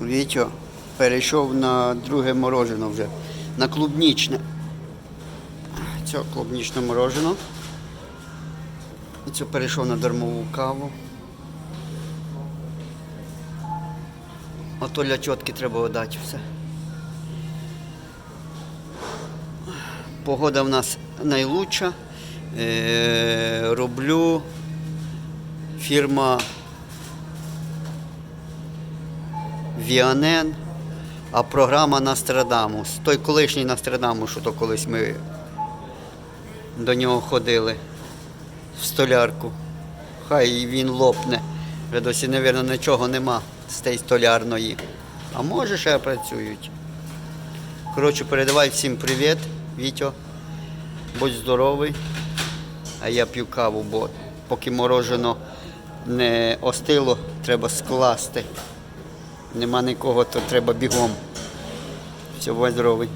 Вітьо перейшов на друге мороженое вже, на клубнічне. Це клубнічне мороженое. І це перейшов на дармову каву. Ото для чотки треба дати все. Погода в нас найлучша. Е, роблю фірма Віанен, а програма Настрадамус. Той колишній Настрадамус, що то колись ми до нього ходили в столярку. Хай він лопне. Вже досі, мабуть, нічого нема з тієї столярної. А може ще працюють. Коротше, передавай всім привіт, Вітьо. Будь здоровий. А я п'ю каву, бо поки морожено не остило, треба скласти. Нема нікого, то треба бігом. Все, будь здоровий.